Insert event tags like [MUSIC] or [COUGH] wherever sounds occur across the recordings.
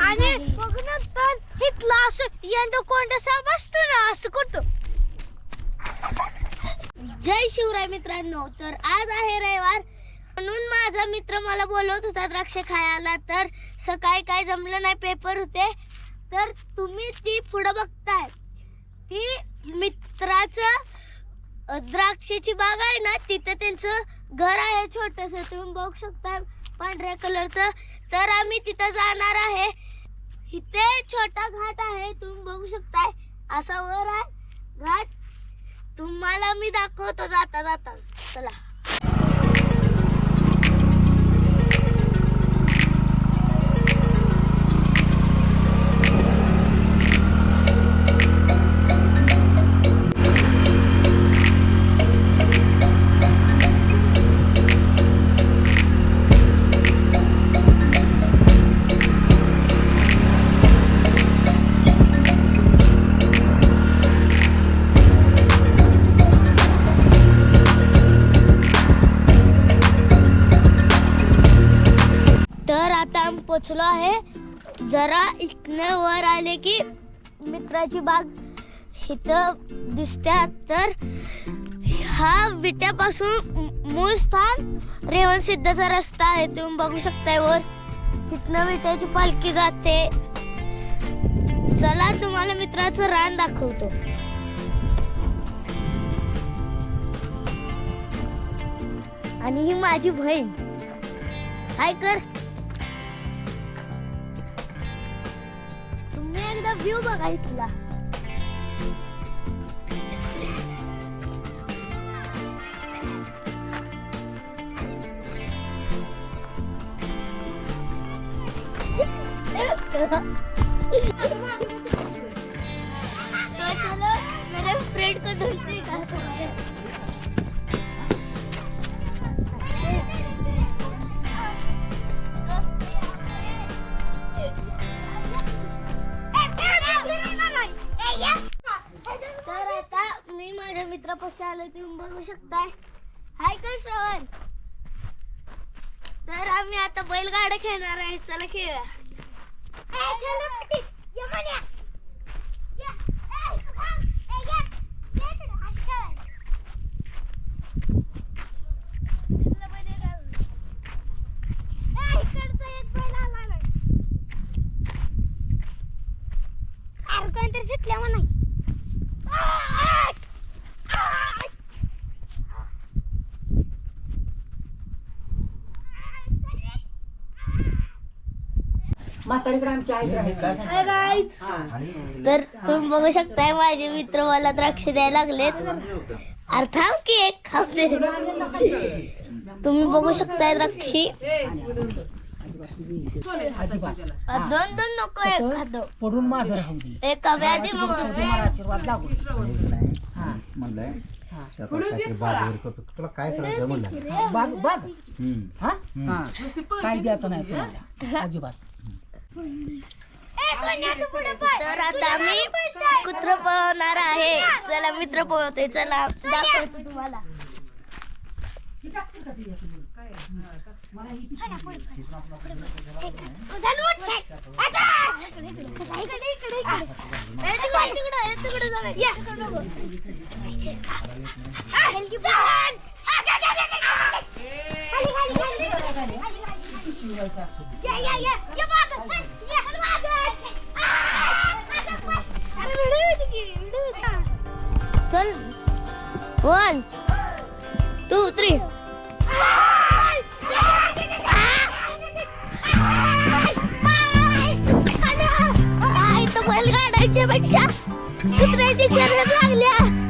आणि मग नंतर हिथला असं यंदा कोंडसा बसतो ना असं करतो. जय शिवराय मित्रांनो तर आज आहे रविवार. म्हणून माझा मित्र मला बोलवत होता द्राक्ष खायला तर सकाळी काय जमलं नाही पेपर होते. तर तुम्ही ती पुढं बघताय. ती मित्राचं द्राक्षेची द्राक्षाची बाग आहे ना तिथं त्यांचं घर आहे छोटस. तुम्ही बघू शकता. पांढऱ्या कलरचं तर आम्ही तिथं जाणार आहे. इथे छोटा घाट आहे तुम्ही बघू शकताय. असा वर आहे घाट. तुम्हाला मी दाखवतो जाता जाता. चला. पोचलो आहे. जरा इथनं वर आले की मित्राची बाग इथं दिसत्या. तर हा विट्यापासून मूळ स्थान रेवन सिद्धचा रस्ता आहे. तुम्ही बघू शकताय वर. इथनं विट्याची पालखी जाते. चला तुम्हाला मित्राचं रान दाखवतो. आणि ही माझी बहीण. हाय कर. व्ह्यू बघा इथला तो बघू शकताय. हाय का श्रवण तर आम्ही आता बैलगाडा खेळणार आहे. चला खेळूया. म्हातारीकडे आमची आई राहील तर तुम्ही बघू शकताय माझे मित्र मला द्राक्ष द्यायला लागलेत. अरे थांब की एक दे तुम्ही बघू शकताय द्राक्षी. दोन दोन नको एक खातो. पडून माझं राहू दे. एक हवे आधी मग दुसरे. मला आशीर्वाद लागू दे. हा. म्हणलंय त्यात काहीतरी बागेवर करतो. तुला काय करायचं म्हणलं? बाग बाग? हम्म. हा? हा. काय द्यायचं नाही तुम्हाला? अजिबात. तर आता आम्ही कुत्र पळवणार आहे. चला मित्र पळवतोय. चला दाखवतो तुम्हाला. चल वन टू थ्री बैलगाड्याच्या पेक्षा कुत्र्याची शर्यत लागल्या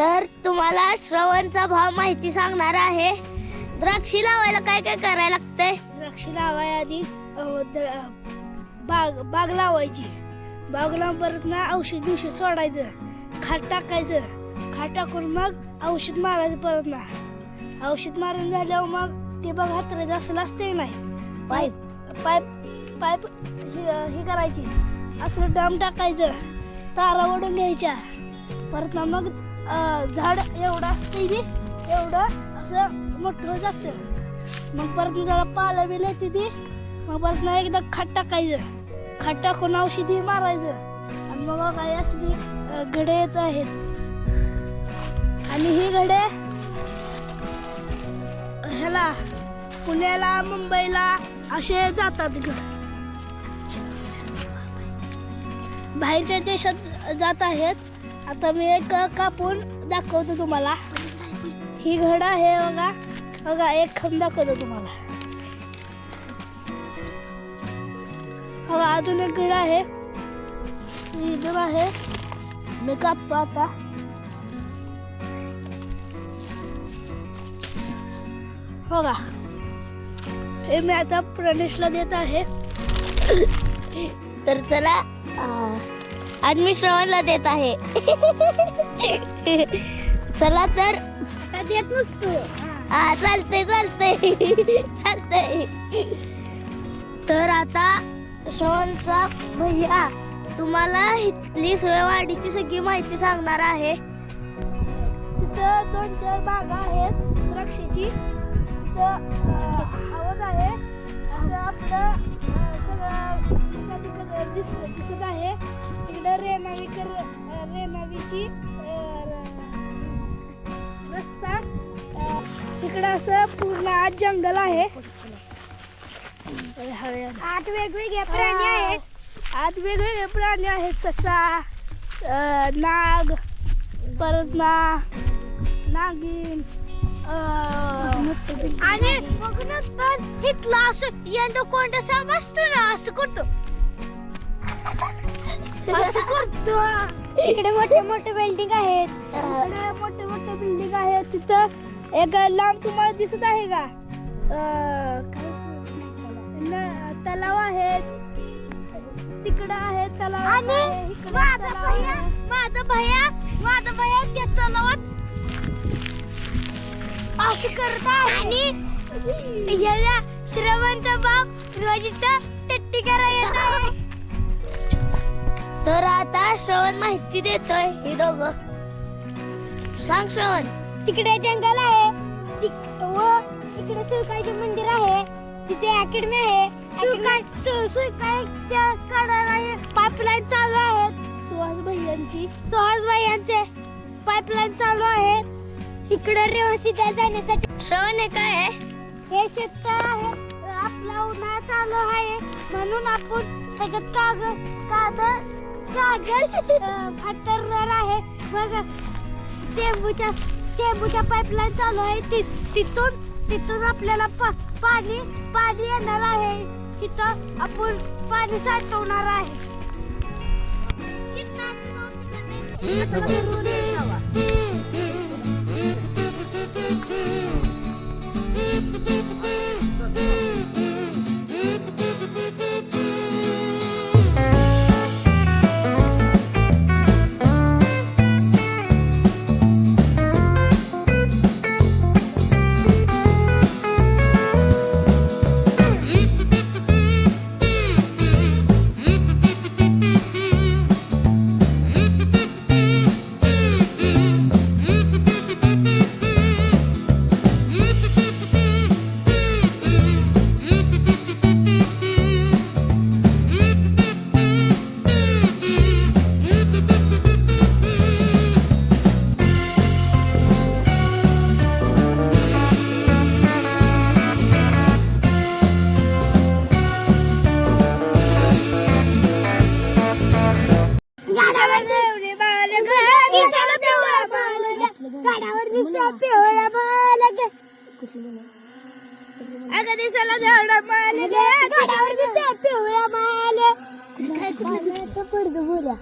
तर तुम्हाला श्रवणचा भाव माहिती सांगणार आहे. द्राक्षी लावायला काय काय करायला लागतंय द्राक्षी लावाय आधी अं, द- बाग बाग लावायची. बाग लावून परत ना औषध बिवषध सोडायचं. खाट टाकायचं. खाट टाकून मग औषध मारायचं परत ना. औषध मारून झाल्यावर मग ते बघ हातरायचं असं असते नाही. पाईप पाईप पाईप ही ही करायची. असं डाम टाकायचं. तारा ओढून घ्यायच्या. परत ना मग झाड एवढं असतं ती एवढं असं मोठं जातं. मग परत त्याला पाला बिल येते ती. मग परत ना एकदा खट टाकायचं. खट टाकून औषधी मारायचं. आणि मग काही असली घडे येत आहेत. आणि ही घडे ह्याला पुण्याला मुंबईला असे जातात ग. बाहेरच्या देशात जात आहेत. आता मी एक कापून दाखवतो तुम्हाला. ही घड आहे बघा. बघा एक खंब दाखवतो तुम्हाला. बघा अजून एक घड आहे. ही इथून आहे. मी कापतो आता. बघा. हे मी आता प्रणेशला देत आहे. तर चला आणि मी श्रवणला देत आहे. चला तर. देत नसतो हा. चालतंय चालतंय. चालतंय. तर आता श्रवणचा भैया तुम्हाला इथली सोयवाडीची सगळी माहिती सांगणार आहे. तिथं दोन चार बागा आहेत द्राक्षाची. तिथं हवद आहे. असं आपलं सगळं दिसत आहे. इकडं रेणावीकर रेणावीची रस्ता. तिकडं असं पूर्ण आज जंगल आहे. आत वेगवेगळे प्राणी आहेत. आत वेगवेगळे प्राणी आहेत. ससा नाग परत ना नागिन आणि मग नंतर इथलं असं यंदा कोणतं साप असतो ना असं करतो असं करतो. इकडे मोठे मोठे बिल्डिंग आहेत. इकडे मोठे मोठे बिल्डिंग आहेत. तिथं एक लांब तुम्हाला दिसत आहे का? अं, काय न- तलाव आहेत. तिकडं आहे तलाव. आणि माझा भैया माझा भैया माझा भैया त्या तलावात असं करत आहे. आणि याला श्रवणचा बाप रोज इथं टट्टी करायला येत आहे. तर आता श्रवण माहिती देतोय हे दोघं. सांग श्रवण. तिकडे जंगल आहे. तिक- व इकडे सुकायचे मंदिर आहे. तिथे अकॅडमी आहे. सुकाय सुकाय त्या कडाला पाईपलाईन चालू आहेत. सुहास भैयांची. सुहास भैयांचे पाईपलाईन चालू आहेत. इकडे रेवसीला जाण्यासाठी श्रवण हे काय आहे? हे शेततळ आहे. आपला उन्हाळा चालू आहे. म्हणून आपण त्याच्यात कागद कागद सागर अं, आहे. मग टेंबूच्या टेंबूच्या पाईपलाईन चालू आहे. तिथून तिथून आपल्याला पा- पाणी पाणी येणार आहे. तिथं आपण पाणी साठवणार आहे. अगं तेवढा माल गे गडावर दिसा पिवळा माल पाण्याचं पडद बोल्या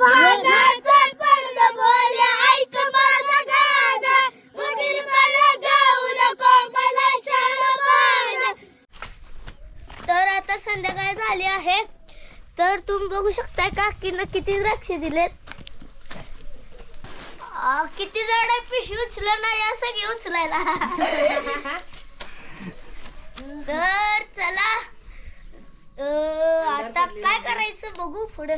पाण्याचं पडद बोल्या ऐक माझं गाणं. मधील मला जाऊ नको मला शरमान तर आता संध्याकाळ झाली आहे. तर तुम्ही बघू शकताय काकीनं किती द्राक्ष दिलेत? किती जण आहे पिशवी उचल ना या सगळी उचलायला. [LAUGHS] तर चला. अ, आता काय करायचं बघू पुढे.